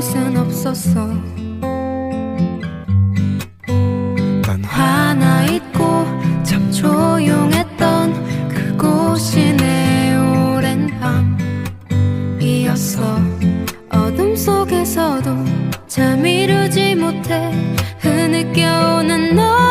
짓은 없었어. 난 화나 있고 참 조용했던 그곳이 내 오랜 밤이었어. 어둠 속에서도 잠 이루지 못해 흐느껴오는 너.